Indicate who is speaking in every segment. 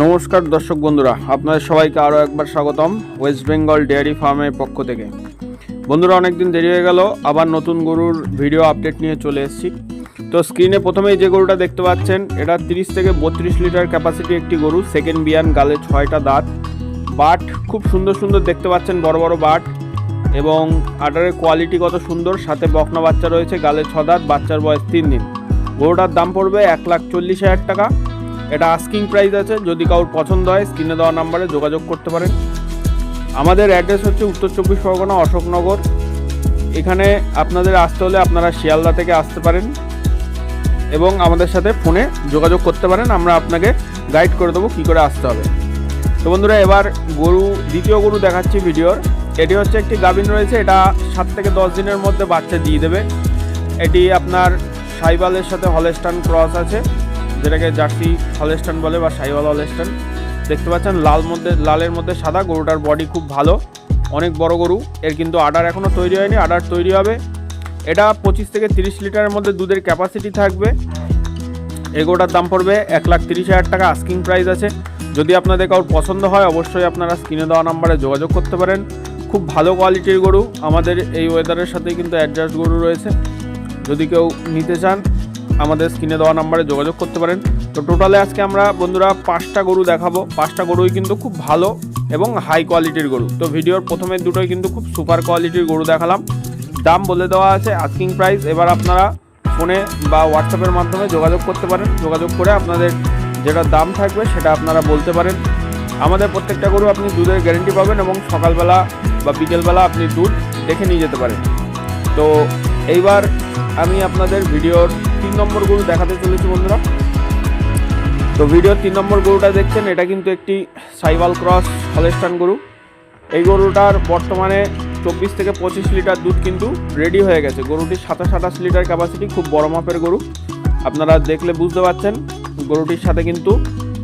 Speaker 1: নমস্কার দর্শক বন্ধুরা, আপনাদের সবাইকে আরও একবার স্বাগতম ওয়েস্ট বেঙ্গল ডেয়ারি ফার্মের পক্ষ থেকে। বন্ধুরা, অনেকদিন দেরি হয়ে গেল, আবার নতুন গরুর ভিডিও আপডেট নিয়ে চলে এসেছি। তো স্ক্রিনে প্রথমেই যে গরুটা দেখতে পাচ্ছেন, এটা তিরিশ থেকে বত্রিশ লিটার ক্যাপাসিটি একটি গরু সেকেন্ড বিয়ান, গালে ছয়টা দাঁত। বাট খুব সুন্দর সুন্দর দেখতে পাচ্ছেন, বড় বড় বাট। এবং আটারের কোয়ালিটি কত সুন্দর, সাথে বকনা বাচ্চা রয়েছে, গালে ছ দাঁত, বাচ্চার বয়স তিন দিন। গরুটার দাম পড়বে এক লাখ চল্লিশ হাজার টাকা। এটা আস্কিং প্রাইস আছে, যদি কারোর পছন্দ হয় স্ক্রিনে দেওয়া নাম্বারে যোগাযোগ করতে পারেন। আমাদের অ্যাড্রেস হচ্ছে উত্তর চব্বিশ পরগনা, অশোকনগর। এখানে আপনাদের আসতে হলে আপনারা শিয়ালদা থেকে আসতে পারেন এবং আমাদের সাথে ফোনে যোগাযোগ করতে পারেন, আমরা আপনাকে গাইড করে দেবো কী করে আসতে হবে। তো বন্ধুরা, এবার গরু, দ্বিতীয় গরু দেখাচ্ছি ভিডিওর। এটি হচ্ছে একটি গাভিন রয়েছে, এটা সাত থেকে দশ দিনের মধ্যে বাচ্চা দিয়ে দেবে। এটি আপনার সাইবালের সাথে হলেস্টান ক্রস আছে। যেটাকে জার্সি হলেস্টান বলে বা সাইবাল হলেস্টান দেখতে পাচ্ছেন, লাল মধ্যে, লালের মধ্যে সাদা, গরুটার বডি খুব ভালো, অনেক বড় গরু। এর কিন্তু আডার এখনও তৈরি হয়নি, আডার তৈরি হবে। এটা পঁচিশ থেকে তিরিশ লিটারের মধ্যে দুধের ক্যাপাসিটি থাকবে। এগোটার দাম পড়বে এক লাখ তিরিশ হাজার টাকা আস্কিং প্রাইস আছে। যদি আপনাদের কারোর পছন্দ হয়, অবশ্যই আপনারা স্ক্রিনে দেওয়া নাম্বারে যোগাযোগ করতে পারেন। খুব ভালো কোয়ালিটির গরু। আমাদের এই ওয়েদারের সাথে কিন্তু অ্যাডজাস্ট গরু রয়েছে। যদি কেউ নিতে চান আমাদের স্ক্রিনে দেওয়া নাম্বারে যোগাযোগ করতে পারেন। তো টোটালে আজকে আমরা বন্ধুরা পাঁচটা গরু দেখাবো। পাঁচটা গরুই কিন্তু খুব ভালো এবং হাই কোয়ালিটির গরু। তো ভিডিওর প্রথমে দুটোই কিন্তু খুব সুপার কোয়ালিটির গরু দেখালাম। দাম বলে দেওয়া আছে আস্কিং প্রাইস এবার আপনারা ফোনে বা হোয়াটসঅ্যাপের মাধ্যমে যোগাযোগ করতে পারেন। যোগাযোগ করে আপনাদের যেটা দাম থাকবে সেটা আপনারা বলতে পারেন। আমাদের প্রত্যেকটা গরু আপনি দুধের গ্যারেন্টি পাবেন এবং সকালবেলা বা বিকেলবেলা আপনি দুধ দেখে নিয়ে যেতে পারেন। তো এইবার আমি আপনাদের ভিডিওর তিন নম্বর গরু দেখাতে চলেছি বন্ধুরা। তো ভিডিওর তিন নম্বর গরুটা দেখছেন, এটা কিন্তু একটি সাইবাল ক্রস হলেস্টান গরু। এই গরুটার বর্তমানে চব্বিশ থেকে পঁচিশ লিটার দুধ কিন্তু রেডি হয়ে গেছে। গরুটির সাতাশ আঠাশ লিটার ক্যাপাসিটি খুব বড় মাপের গরু। আপনারা দেখলে বুঝতে পারছেন, গরুটির সাথে কিন্তু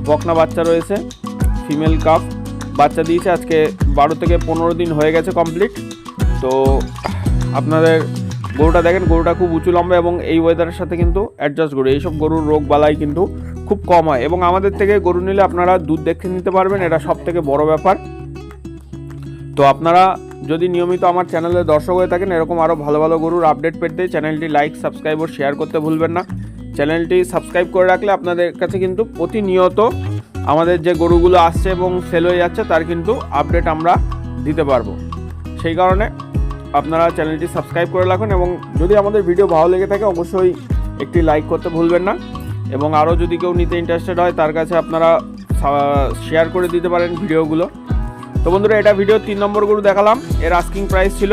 Speaker 1: বকনা বাচ্চা রয়েছে ফিমেল কাপ বাচ্চা দিয়েছে। আজকে বারো থেকে পনেরো দিন হয়ে গেছে কমপ্লিট তো আপনাদের গরুটা দেখেন, গরুটা খুব উঁচু লম্বা এবং এই ওয়েদারের সাথে কিন্তু অ্যাডজাস্ট গরু। এইসব গরুর রোগ বালাই কিন্তু খুব কম হয় এবং আমাদের থেকে গরু নিলে আপনারা দুধ দেখে নিতে পারবেন, এটা সব থেকে বড় ব্যাপার। তো আপনারা যদি নিয়মিত আমার চ্যানেলে দর্শক হয়ে থাকেন, এরকম আরও ভালো ভালো গরুর আপডেট পেতে চ্যানেলটি লাইক সাবস্ক্রাইব ও শেয়ার করতে ভুলবেন না। চ্যানেলটি সাবস্ক্রাইব করে রাখলে আপনাদের কাছে কিন্তু প্রতিনিয়ত আমাদের যে গরুগুলো আসছে এবং সেল হয়ে যাচ্ছে, তার কিন্তু আপডেট আমরা দিতে পারব। সেই কারণে আপনারা চ্যানেলটি সাবস্ক্রাইব করে রাখুন এবং যদি আমাদের ভিডিও ভালো লেগে থাকে, অবশ্যই একটি লাইক করতে ভুলবেন না। এবং আরও যদি কেউ নিতে ইন্টারেস্টেড হয়, তার কাছে আপনারা শেয়ার করে দিতে পারেন ভিডিওগুলো। তো বন্ধুরা, এটা ভিডিও তিন নম্বর গরু দেখালাম। এর আস্কিং প্রাইস ছিল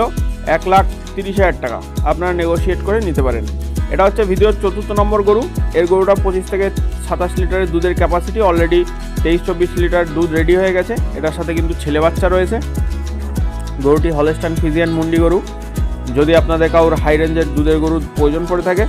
Speaker 1: এক লাখ তিরিশ হাজার টাকা। আপনারা নেগোশিয়েট করে নিতে পারেন। এটা হচ্ছে ভিডিওর চতুর্থ নম্বর গরু। এর গরুটা পঁচিশ থেকে সাতাশ লিটারের দুধের ক্যাপাসিটি অলরেডি তেইশ চব্বিশ লিটার দুধ রেডি হয়ে গেছে। এটার সাথে কিন্তু ছেলে বাচ্চা রয়েছে। গরুটি হলেস্টান ফিজিয়ান মুন্ডি গরু। যদি আপনাদের কারোর হাই রেঞ্জের দুধের গরুর প্রয়োজন পড়ে থাকে,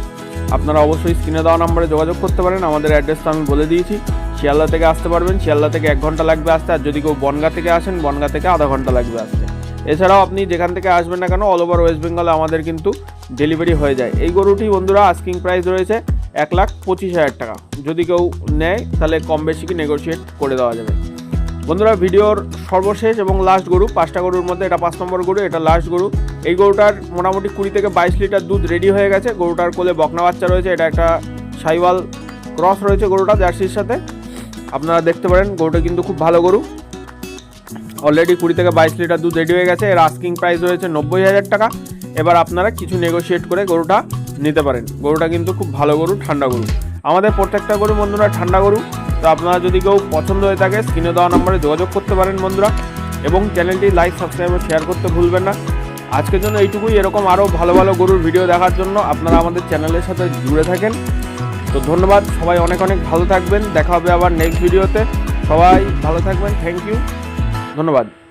Speaker 1: আপনারা অবশ্যই স্ক্রিনে দেওয়া নম্বরে যোগাযোগ করতে পারেন। আমাদের অ্যাড্রেসটা আমি বলে দিয়েছি। শিয়ালদা থেকে আসতে পারবেন। শিয়ালদা থেকে এক ঘণ্টা লাগবে আসতে। আর যদি কেউ বনগা থেকে আসেন, বনগা থেকে আধা ঘণ্টা লাগবে আসতে। এছাড়াও আপনি যেখান থেকে আসবেন না কেন অল ওভার ওয়েস্ট বেঙ্গলে আমাদের কিন্তু ডেলিভারি হয়ে যায়। এই গরুটি বন্ধুরা আস্কিং প্রাইস রয়েছে এক লাখ পঁচিশ হাজার টাকা। যদি কেউ নেয়, তাহলে কম বেশি কি নেগোশিয়েট করে দেওয়া যাবে। বন্ধুরা, ভিডিওর সর্বশেষ এবং লাস্ট গরু, পাঁচটা গরুর মধ্যে এটা পাঁচ নম্বর গরু, এটা লাস্ট গরু। এই গরুটার মোটামুটি কুড়ি থেকে বাইশ লিটার দুধ রেডি হয়ে গেছে। গরুটার কোলে বকনা বাচ্চা রয়েছে, এটা একটা সাইওয়াল ক্রস রয়েছে গরুটা জার্সির সাথে। আপনারা দেখতে পারেন, গরুটা কিন্তু খুব ভালো গরু। অলরেডি কুড়ি থেকে বাইশ লিটার দুধ রেডি হয়ে গেছে। এর আস্কিং প্রাইস রয়েছে নব্বই হাজার টাকা। এবার আপনারা কিছু নেগোশিয়েট করে গরুটা নিতে পারেন। গরুটা কিন্তু খুব ভালো গরু, ঠান্ডা গরু। আমাদের প্রত্যেকটা গরু বন্ধুরা, ঠান্ডা গরু। তো আপনারা যদি কেউ পছন্দ হয়ে থাকে, স্ক্রিনে দেওয়া নম্বরে যোগাযোগ করতে পারেন বন্ধুরা। এবং চ্যানেলটি লাইক, সাবস্ক্রাইব শেয়ার করতে ভুলবেন না। আজকের জন্য এইটুকুই। এরকম আরও ভালো ভালো গরুর ভিডিও দেখার জন্য আপনারা আমাদের চ্যানেলের সাথে জুড়ে থাকেন। তো ধন্যবাদ। সবাই অনেক অনেক ভালো থাকবেন। দেখা হবে আবার নেক্সট ভিডিওতে সবাই ভালো থাকবেন। থ্যাংক ইউ ধন্যবাদ।